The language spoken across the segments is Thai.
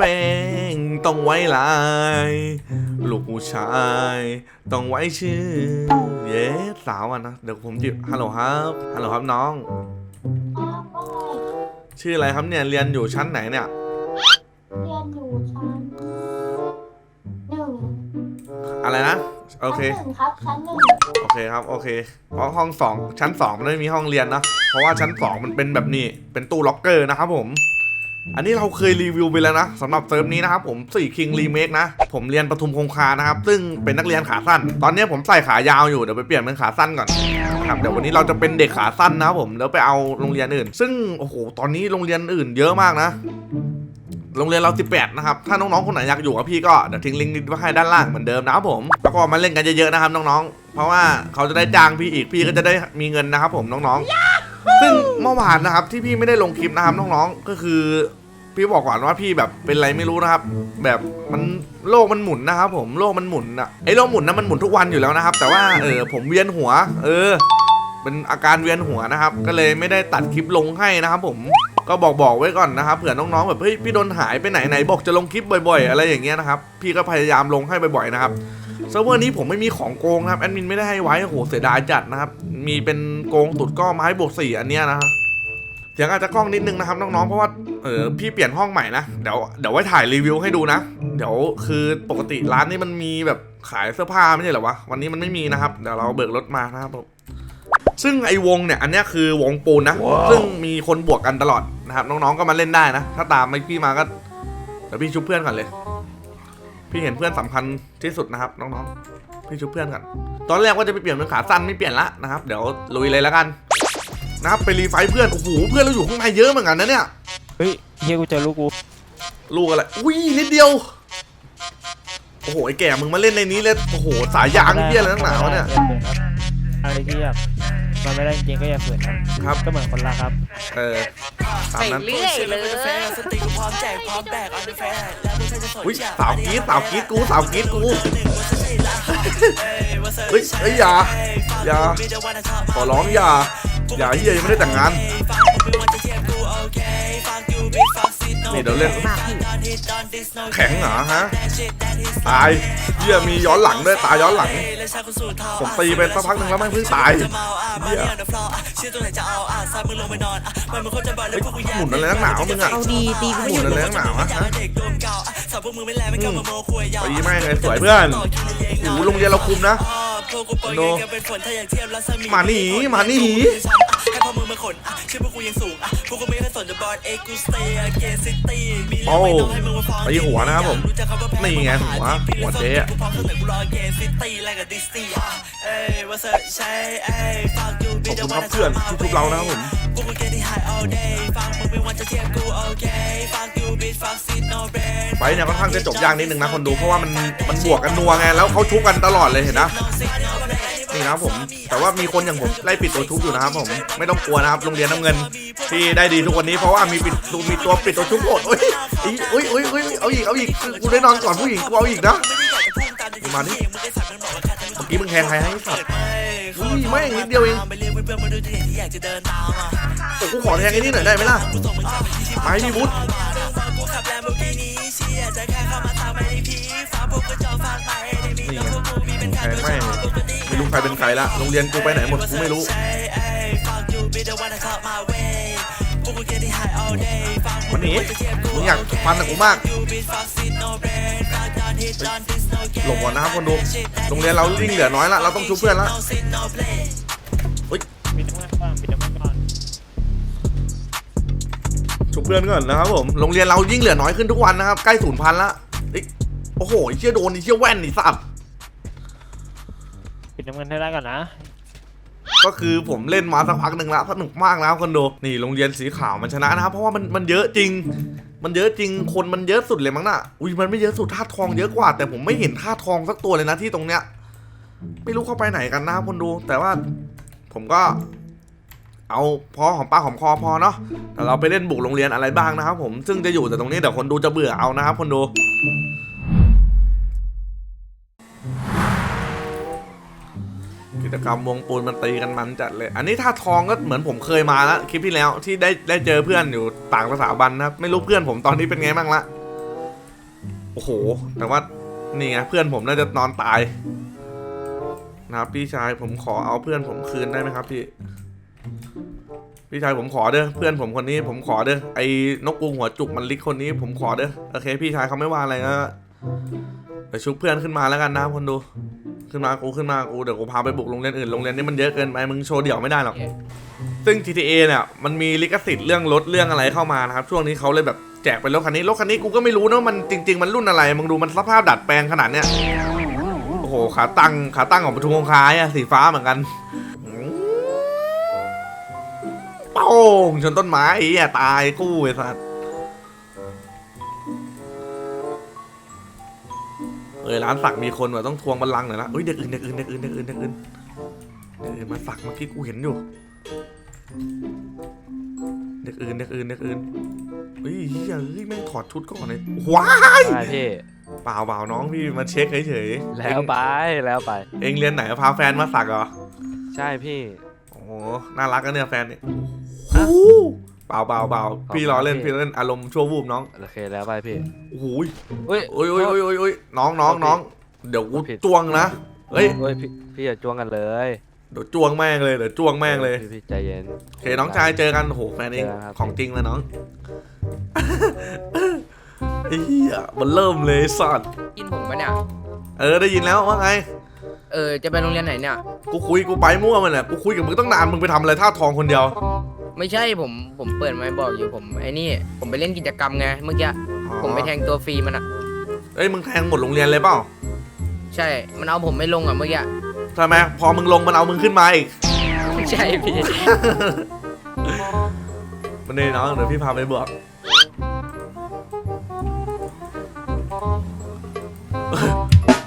แป้งต้องไว้ลาย ลูกผู้ชาย ต้องไว้ชื่อ เย้สาวอะนะ เดี๋ยวผมจิบฮัลโหลครับฮัลโหลครับน้องครับว่าไงชื่ออะไรครับเนี่ย เรียนอยู่ชั้นไหนเนี่ย เรียนอยู่ชั้นหนึ่งอะไรนะ โอเค ชั้นหนึ่งครับชั้นหนึ่งโอเคครับ โอเค เพราะห้องสองชั้นสองมันไม่มีห้องเรียนนะ เพราะว่าชั้นสองมันเป็นแบบนี้ เป็นตู้ล็อกเกอร์นะครับผม อันนี้เราเคยรีวิวไปแล้วนะสำหรับเซิร์ฟนี้นะครับผมสี่คิงรีเมคนะ ผมเรียนปทุมคงคานะครับ ซึ่งเป็นนักเรียนขาสั้น ตอนนี้ผมใส่ขายาวอยู่ เดี๋ยวไปเปลี่ยนเป็นขาสั้นก่อนครับเดี๋ยววันนี้เราจะเป็นเด็กขาสั้นนะครับผมแล้วไปเอาโรงเรียนอื่น ซึ่งโอ้โหตอนนี้โรงเรียนอื่นเยอะมากนะโรงเรียนเรา 18 นะครับ ถ้าน้อง ๆ คนไหนอยากอยู่กับพี่ก็เดี๋ยวทิ้งลิงก์ไว้ให้ด้านล่างเหมือนเดิมนะครับผม แล้วก็มาเล่นกันเยอะ ๆ นะครับ น้อง ๆ เพราะว่าเขาจะได้จ้างพี่อีก พี่ก็จะได้มีเงินนะครับผมน้อง ๆ ซึ่งเมื่อวานนะครับที่พี่ไม่ได้ลงคลิปนะครับน้อง ๆ ก็คือ พี่บอกก่อนว่าพี่แบบเป็นไรไม่รู้นะครับ แบบมันโลกมันหมุนนะครับ ผมโลกมันหมุนอะไอโลกหมุนนะมันหมุนทุกวันอยู่แล้วนะครับ แต่ว่าเออผมเวียนหัว เออ เป็นอาการเวียนหัวนะครับ ก็เลยไม่ได้ตัดคลิปลงให้นะครับ ผมก็บอกบอกไว้ก่อนนะครับเผื่อน้องๆแบบเฮ้ยพี่โดนหายไปไหนไหนบอกจะลงคลิปบ่อย ๆ อะไรอย่างเงี้ยนะครับพี่ก็พยายามลงให้บ่อยๆนะครับเซิร์ฟเวอร์นี้ผมไม่มีของโกงนะครับแอดมินไม่ได้ให้ไว้โอ้โหเสียดายจัดนะครับมีเป็นโกงสุดก็ไม้บวกสี่อันเนี้ยนะฮะ เสียงอาจจะกล้องนิดนึงนะครับน้องๆ เพราะว่าเออพี่เปลี่ยนห้องใหม่นะ เดี๋ยวเดี๋ยวไว้ถ่ายรีวิวให้ดูนะ เดี๋ยวคือปกติร้านนี้มันมีแบบขายเสื้อผ้าไม่ใช่เหรอวะ วันนี้มันไม่มีนะครับ เดี๋ยวเราเบิกรถมานะครับผมซึ่งไอ้วงเนี่ย อันเนี้ยคือวงปูนนะ ซึ่งมีคนบวกกันตลอดนะครับน้องๆ ก็มาเล่นได้นะ ถ้าตามไม่พี่มาก็เดี๋ยวพี่ชุบเพื่อนก่อนเลย พี่เห็นเพื่อนสำคัญที่สุดนะครับน้องๆ พี่ชุบเพื่อนก่อน ตอนแรกว่าจะไปเปลี่ยนเป็นขาสั้นไม่เปลี่ยนละนะครับ เดี๋ยวลุยเลยแล้วกัน นะครับไปรีไฟท์เพื่อน โอ้โห เพื่อนเราอยู่ข้างในเยอะเหมือนกันนะเนี่ย เฮ้ยเฮียกูเจอลูกกูลูกอะไร อุ้ยนิดเดียว โอ้โห ไอ้แก่ มึงมาเล่นในนี้เลย โอ้โห สายยางเพี้ยอะไรนักหนาวะเนี่ย อะไรที่แบบมันไม่ได้จริงๆก็อย่าฝืนครับครับ ก็เหมือนคนรักครับ เออ ตามนั้น เรื่อยเลยสติกูพร้อมแจกพร้อมแบกออนเดอะแฟร์แล้วไม่ใช่จะสนอุ้ยใจสาวกรีดสาวกรีดกูสาวกรีดกู เฮ้ยเฮ้ยอย่าอย่าขอร้องอย่า อย่าเฮียยังไม่ได้แต่งงาน นี่เดี๋ยวเล่น แข็งเหรอฮะ ตายเฮียมีย้อนหลังด้วยตายย้อนหลัง ผมตีไปสักพักหนึ่งแล้วแม่งเพิ่งตายเฮียเฮ้ยหมุนอะไรนักหนาวะมึงอะเอาดีตีกูหมุนอะไรนักหนาวะฮะอืมตีแม่งเลยสวยเพื่อนโอ้โหโรงเรียนเราคุมนะโนมาหนีมาหนีให้พ่อมึงมาขนอะชื่อพวกกูยังสูงอะพวกกูไม่เคยสนจะบอลเอกูสเตย์เกซิตี้มีโอ้เรื่องไม่ต้องให้มึงมาฟ้องตีหัวนะครับผมรู้จักคำว่าแพ้นี่ไงหัวหัวเจ๊อะกูพร้อมเสนอกูรอเกซิตี้อะไรกับดิสตี้อะเอ้ยว่าเซอร์ใช่เอ้ยฝากยูขอบคุณครับเพื่อนที่ทุบเรานะครับผมพวกกู get it high all day ฟังมึงไม่วันจะเทียบกูโอเคฟังยูบิทฟังซีโนเบรนไฟท์เนี่ยค่อนข้างจะจบยากนิดนึงนะคนดูเพราะว่ามันมันบวกกันนัวไงแล้วเขาชุบกันตลอดเลยเห็นนะ นี่นะครับผม แต่ว่ามีคนอย่างผมไล่ปิดตัวชุบอยู่นะครับผมไม่ต้องกลัวนะครับโรงเรียนน้ำเงิน ที่ได้ดีทุกวันนี้เพราะว่ามีปิดมีตัวปิดตัวชุบโหดโอ้ยอีโอ้ยโอ้ยโอ้ยเอาอีกเอาอีกกูได้นอนก่อนผู้หญิงกูเอาอีกนะมาดิเมื่อกี้มึงแทงใครให้สัตว์อุ้ยไม่งนิดเดียวเองโอ้กูขอแทงไอ้นี่หน่อยได้ไหมล่ะไม้มีวุฒิ นี่ไงแพงไม่ไม่รู้ใครเป็นใครละโรงเรียนกูไปไหนหมดกูไม่รู้วันนี้มึงอยากฟันกับกูมาก หลบก่อนนะครับคนดูโรงเรียนเราวิ่งเหลือน้อยละเราต้องชุบเพื่อนละปิดน้ำมันก่อนปิดน้ำมัน เพื่อนก่อนนะครับผม โรงเรียนเรายิ่งเหลือน้อยขึ้นทุกวันนะครับ ใกล้ศูนย์พันละเอ้ยโอ้โหไอ้เชี่ยโดนไอ้เชี่ยแว่นไอ้สัตว์ปิดน้ำมันให้ได้ก่อนนะ ก็คือผมเล่นมาสักพักหนึ่งละสนุกมากนะครับคนดูนี่โรงเรียนสีขาวมันชนะนะครับ เพราะว่ามันมันเยอะจริง มันเยอะจริงคนมันเยอะสุดเลยมั้งน่ะอุ้ยมันไม่เยอะสุดท่าทองเยอะกว่า แต่ผมไม่เห็นท่าทองสักตัวเลยนะที่ตรงเนี้ย ไม่รู้เข้าไปไหนกันนะครับคนดู แต่ว่าผมก็ เอาพอหอมปากหอมคอพอเนาะแต่เราไปเล่นบุกโรงเรียนอะไรบ้างนะครับผมซึ่งจะอยู่แต่ตรงนี้เดี๋ยวคนดูจะเบื่อเอานะครับคนดูกิจกรรมวงปูนมันตีกันมันจัดเลย อันนี้ท่าทองก็เหมือนผมเคยมาแล้วคลิปที่แล้วที่ได้ได้เจอเพื่อนอยู่ต่างสถาบันนะครับไม่รู้เพื่อนผมตอนนี้เป็นไงบ้างละโอ้โห แต่ว่านี่ไงเพื่อนผมน่าจะนอนตายนะครับพี่ชายผมขอเอาเพื่อนผมคืนได้ไหมครับพี่ พี่ชายผมขอเด้อเพื่อนผมคนนี้ผมขอเด้อไอ้นกกูหัวจุกมันลิกคนนี้ผมขอเด้อโอเค พี่ชายเขาไม่ว่าอะไรนะเดี๋ยวชุบเพื่อนขึ้นมาแล้วกันนะคนดูขึ้นมากูขึ้นมากูเดี๋ยวกูพาไปบุกโรงเรียนอื่นโรงเรียนนี้มันเยอะเกินไปมึงโชว์เดี่ยวไม่ได้หรอกซึ่ง GTA เนี่ยมันมีลิขสิทธิ์เรื่องรถเรื่องอะไรเข้ามานะครับช่วงนี้เขาเลยแบบแจกเป็นรถคันนี้รถคันนี้กูก็ไม่รู้นะมันจริง ๆ มันรุ่นอะไรมึงดูมันสภาพดัดแปลงขนาดเนี้ยโอ้โหขาตั้งขาตั้งของปทุมคงคายอะสีฟ้าเหมือนกัน โป้งชนต้นไม้ไอ้เหี้ยตายกู้ไอ้สัสเออร้านสักมีคนว่ะต้องทวงบัลลังก์หน่อยละเฮ้ยเด็กอื่นเด็กอื่นเด็กอื่นเด็กอื่นเด็กอื่นเด็กอื่นมาสักเมื่อกี้กูเห็นอยู่เด็กอื่นเด็กอื่นเด็กอื่นเฮ้ยเฮียเฮ้ยแม่งถอดชุดก่อนเลยว้ายปพี่เปล่าเปล่าน้องพี่มาเช็คเฉยๆแล้วไปแล้วไป เองเรียนไหนพาแฟนมาสักเหรอ ใช่พี่โอ้โหน่ารักกันเนี่ยแฟนเนี่ยโอ้โห เปล่าเปล่าเปล่าขอบคุณพี่ล้อเล่นพี่พี่เล่นอารมณ์ชั่ววูบน้องโอเคแล้วไปพี่โอ้โหยเฮ้ยโอ้ยโอ้ยโอ้ยโอ้ยโอ้ยน้องน้องโอเคน้องเดี๋ยวกูผิดจ้วงนะเฮ้ยเฮ้ยพี่พี่อย่าจ้วงกันเลยเดี๋ยวจ้วงแม่งเลยเดี๋ยวจ้วงแม่งเลยพี่พี่ใจเย็นโอเคน้องชายเจอกันโอ้โหแฟนเองเจอกันครับของจริงเลยน้องไอ้เหี้ยมันเริ่มเลยสัตว์กินผมปะเนี่ยเออได้ยินแล้วว่าไงเออจะไปโรงเรียนไหนเนี่ยกูคุยกูไปมั่วมันแหละกูคุยกับมึงตั้งนานมึงไปทำอะไรท่าทองคนเดียว ไม่ใช่ผมผมเปิดไมค์บอกอยู่ผมไอ้นี่ ผมไปเล่นกิจกรรมไงเมื่อกี้ผมไปแทงตัวฟรีมันอะ เอ้ยมึงแทงหมดโรงเรียนเลยเปล่าใช่ มันเอาผมไม่ลงอะเมื่อกี้ทำไมพอมึงลงมันเอามึงขึ้นมาอีก ไม่ใช่พี่มันนี่น้องเดี๋ยวพี่พาไปบวก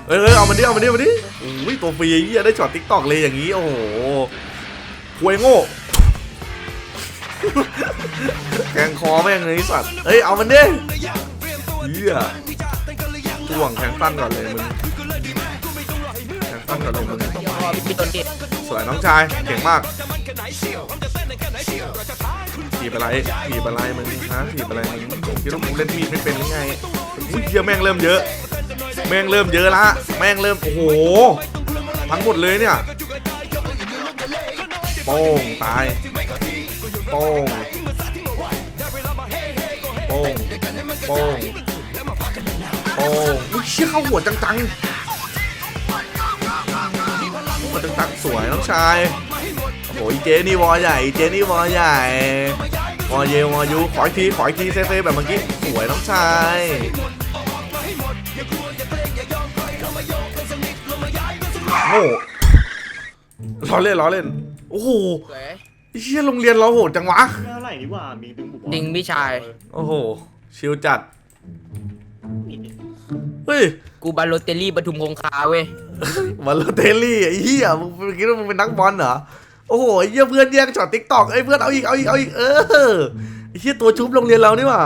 เอ้ยเอ้ยเอามันดิเอามันดิเอามันดิโอ้ยตัวฟรีไอ้เหี้ยได้ช็อตทิกตอกเลยอย่างนี้โอ้โหควยโง่ แกงคอแม่งเลยไอ้สัตว์เฮ้ยเอามันดิเหี้ยช่วงแทงสั้นก่อนเลยมึงแทงสั้นก่อนเลยมึงพี่ต้นดิสวยน้องชายเก่งมากถีบอะไรถีบอะไรมึงฮะถีบอะไรมึงคิดว่ากูเล่นมีดไม่เป็นหรือไงอุ้ยเหี้ยแม่งเริ่มเยอะ แม่งเริ่มเยอะละแม่งเริ่มโอ้โหทั้งหมดเลยเนี่ยโป้งตาย ป้งโป้งโป้งโป้งเชี่ยเข้าหัวจังๆมันตึงตักสวยน้องชายโอ้โหเจนี่วอใหญ่เจนี่วอใหญ่วอเยวอยูขออีกทีขออีกทีเซฟๆแบบเมื่อกี้สวยน้องชายโอ้ล้อเล่นล้อเล่นโอ้โห เชี่ยโรงเรียนเราโหดจังวะเท่าไหร่ดีกว่ามีดึงบุกจริงพี่ชายโอ้โห ชิลจัดเฮ้ยกูบาโลเตลลี่ปทุมคงคาเว้ย มาโลเทลลี่ไอ้เหี้ยมึงมึงคิดว่ามึงเป็นนักบอลเหรอ โอ้โหไอ้เหี้ยเพื่อนแย่งช็อตติ๊กตอกไอ้ยเพื่อนเอาอีกเอาอีกเอาอีกเออไอ้เหี้ยตัวชุบโรงเรียนเรานี่หว่า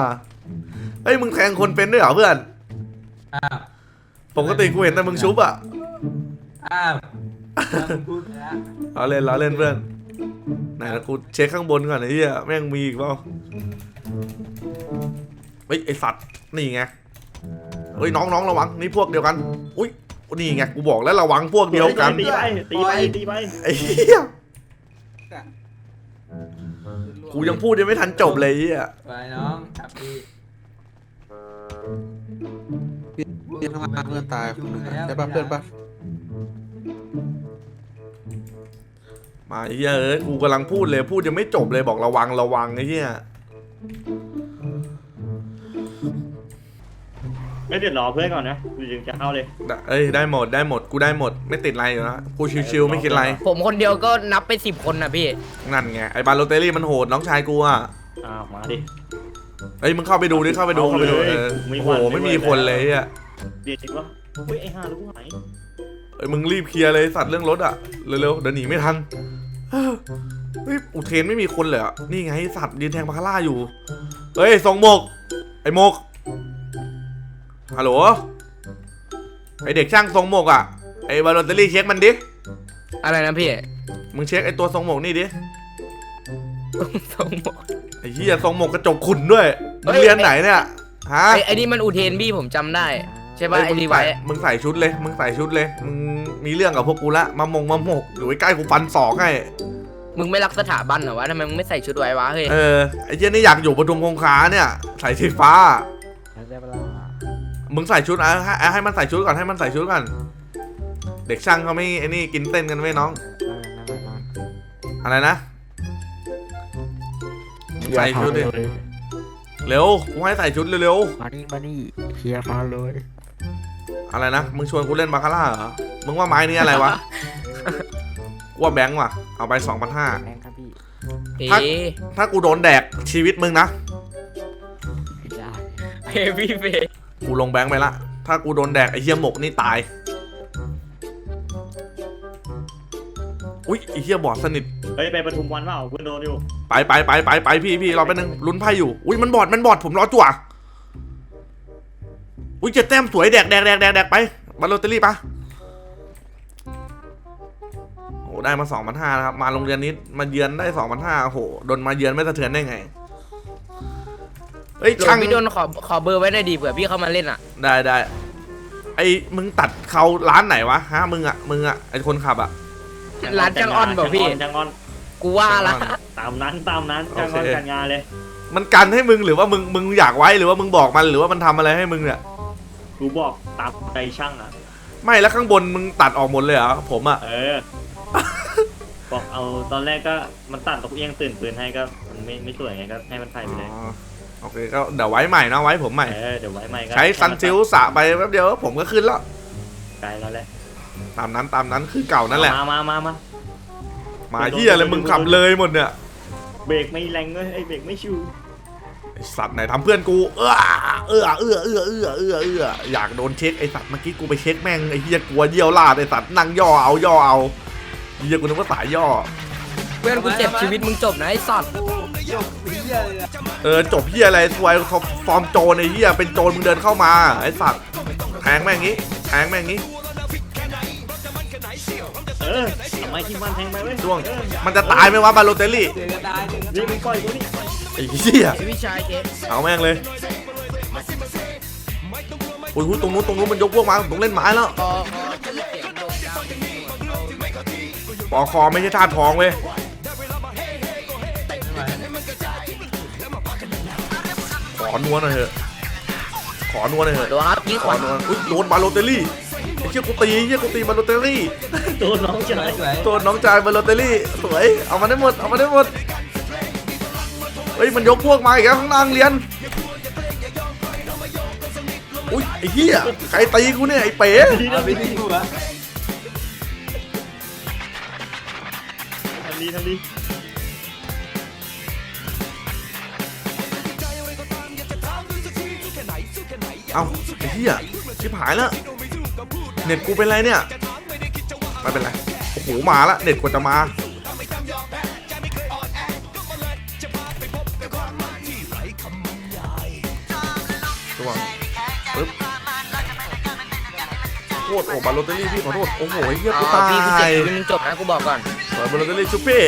ไอ้ยมึงแทงคนเป็นด้วยเหรอเพื่อน อ้าวปกติกูเห็นแต่มึงชุบอะอ้าวแล้วมึงพูดแล้วเราเล่นเราเล่นเพื่อน ไหนนะกูเช็คข้างบนก่อนไอ้เหี้ยแม่งมีอีกเปล่าเฮ้ยไอสัตว์นี่ไงเฮ้ยน้องน้องระวังนี่พวกเดียวกัน อุ้ยนี่ไงกูบอกแล้วระวังพวกเดียวกัน ตีไปตีไปตีไปไอ้เหี้ยกูยังพูดยังไม่ทันจบเลยไอ้เหี้ยไปน้องครับพี่เพื่อนข้างล่างเพื่อนตายคนหนึ่งอะใช่ปะเพื่อนปะ มาไอ้เหี้ยเอ้ยกูกำลังพูดเลยพูดยังไม่จบเลยบอกระวังระวังไอ้เหี้ยไม่เดือดรอเพื่อนก่อนนะกูจึงจะเข้าเลยได้เอ้ยได้หมดได้หมดกูได้หมดไม่ติดอะไรอยู่นะกูชิวๆไม่คิดอะไรผมคนเดียวก็นับไปสิบคนนะพี่ นั่นไงไอ้บาโลเตอรี่มันโหดน้องชายกูอะอ้าวมาดิ เอ้ยมึงเข้าไปดูดิเข้าไปดูเข้าไปดูเอาเลยเออไม่โอ้หวั่โหนไม่ไม่มีหวั่นคนเลยไอะเบียดจริงวะเฮ้ยไอ้ห่าลูกไหนเอ้ยมึงรีบเคลียร์เลยสัตว์เรื่องรถอะเร็วๆเดี๋ยวหนีไม่ทันเฮ้ยอุเทนไม่มีคนเลยอะนี่ไงสัตว์ยืนแทงบาคาร่าอยู่เฮ้ยส่งหมก ไอ้หมกฮัลโหลไอเด็กช่างทรงหมกอะไอ้บาโลเตอรี่เช็คมันดิอะไรนะพี่มึงเช็คไอ้ตัวทรงหมกนี่ดิทรงหมดไอ้เหี้ยทรงหมกกระจกขุนด้วยมึงเฮ้ยเรียนไหนเนี่ยฮะไอ้ไอ้นี่มันอุเทนพี่ผมจำได้อ ช่ป่ะเอ้ยไอมึงรีไวใส่ท์มึงใส่ชุดเลย มึงใส่ชุดเลย มึงมีเรื่องกับพวกกูละมามงมาหมกอยู่ใกล้ๆกูฟันศอกให้มึงไม่รักสถาบันเหรอวะทำไมมึงไม่ใส่ชุดไว้วะเฮ้ยเออไอ้เหี้ยนี่อยากอยู่ปทุมคงคาเนี่ย ใส่สีฟ้าได้ปะล่ะมึงใส่ชุดอะให้ให้มันใส่ชุดก่อนให้มันใส่ชุดก่อนเด็กช่างเขาไม่ไอ้นี่กินเต้นกันไว้ยน้องนั่งนั่งนั่งอะไรนะใส่ชุดดิเร็วกูให้ใส่ชุดเร็วมานี่มานี่เคลียร์มาเลยๆ อะไรนะ มึงชวนกูเล่นบาคาร่าเหรอ มึงว่าไม้นี้อะไรวะกูว่าแบงค์ว่ะ เอาไปสองพันห้าแรงครับพี่เอ๊ถ้ากูโดนแดกชีวิตมึงนะไม่ได้เฮฟวี่เฟสกูลงแบงค์ไปละ ถ้ากูโดนแดกไอ้เหี้ยหมกนี่ตาย อุ้ยไอ้เหี้ยบอดสนิท เฮ้ยไปปทุมวันเปล่าเพื่อนโดนอยู่ไปไปไปไปไปพี่พี่รอแป๊บนึงลุ้นไพ่อยู่ อุ้ยมันบอดมันบอดผมรอจั่ว อุ้ยเจ็ดแต้มสวยแดกแดกแดกแดกแดกไปมาโรตเตอรี่ปะโอ้ได้มาสองพันห้านะครับ มาโรงเรียนนี้มาเยือนได้สองพันห้าโอ้โหโดนมาเยือนไม่สะเทือนได้ไง เฮ้ยโดช่านงพี่โดนขอขอเบอร์ไว้หน่อยดีเผื่อพี่เข้ามาเล่นอะ ได้ได้ไอ้มึงตัดเขาร้านไหนวะฮะมึงอะมึงอะไอ้คนขับอะร้านจังออนเปล่าพี่จังออนกูว่าละตามนั้นตามนั้นจังออนโอเคการงานเลย มันกันให้มึงหรือว่ามึงมึงอยากไว้หรือว่ามึงบอกมันหรือว่ามันทำอะไรให้มึงเนี่ย กูบอกตามใจช่างอะ ไม่แล้วข้างบนมึงตัดออกหมดเลยเหรอผมอะเออ บอกเอาตอนแรกก็มันตัดตกเอียงตื่นปืนให้ก็มันไม่ไม่สวยไงก็ให้มันใส่ไปเลย อ๋อโอเคก็เดี๋ยวไว้ใหม่นะไว้ผมใหม่ เออเดี๋ยวไว้ใหม่ก็ใช้ซันซิลสระไปแป๊บเดียวผมก็ขึ้นแล้ว ไกลแล้วแหละตามนั้นตามนั้นคือเก่านั่นแหละ มามามามาหมาเหี้ยอะไรมึงขับเลยหมดเนี่ยเบรกไม่แรงเลยไอ้เบรกไม่ชิวไอ้สัตว์ไหนทำเพื่อนกู เอื้อ เอื้อเอื้อเอื้อเอื้อเอื้อเอื้ออยากโดนเช็คไอ้สัตว์เมื่อกี้กูไปเช็คแม่งไอ้เหี้ยกลัวเยี่ยวลาดไอ้สัตว์นั่งย่อเอาย่อเอาเหี้ยกูนึกว่าสายย่อ เพื่อนกูเจ็บชีวิตมึงจบนะไอ้สัตว์เออจบเหี้ยอะไรทวยฟอร์มโจรไอ้เหี้ยเป็นโจรมึงเดินเข้ามาไอ้สัตว์แทงแม่งงี้แทงแม่งงี้เออทำไมที่มันแทงไปเว้ยช่วงเออมันจะตายไหมวะบาโลเตลลี่เจอกันได้เจอกันนี่มึงปล่อยกูนี่ไอ้เหี้ยพี่ชายเคสเอาแม่งเลย โอ้ยตรงนู้นตรงนู้นมันยกพวกมาผมต้องเล่นไม้แล้วพอพอเสียงโด่งดังปอคอไม่ใช่ท่าทองเว้ยขอนวลหน่อยเถอะขอนวลหน่อยเถอะดูครับยิงขขอวานวลอุ้ยโดนบาโลเตลลี่ไอ้เชี่ยกูตีไอ้เชี่ยกูตีบาโลเตลลี่ตัวน้องชายสวยตัวน้องชายบาโลเตลลี่สวยเอามาได้หมดเอามาได้หมดเฮ้ยมันยกพวกมาอีกแล้วข้างล่างเรียนอุ้ย ไอ้เหี้ยใครตีกูเนี่ยไอ้เป๋เอาไปที่กูอะทำดีทำดีเอาไอ้เหี้ยชิบหายแล้วเน็ตกูเป็นไรเนี่ยไม่เป็นไรโอ้โหมาละเน็ตกว่าจะมา โทษโอ้บาโลเตอรี่พี่ขอโทษโอ้โหไอ้เหี้ยกูอ๋อตาพี่กูเจ็บยชีวิตมึงจบนะกูบอกก่อนสวยบาโลเตอรี่ชุบพี่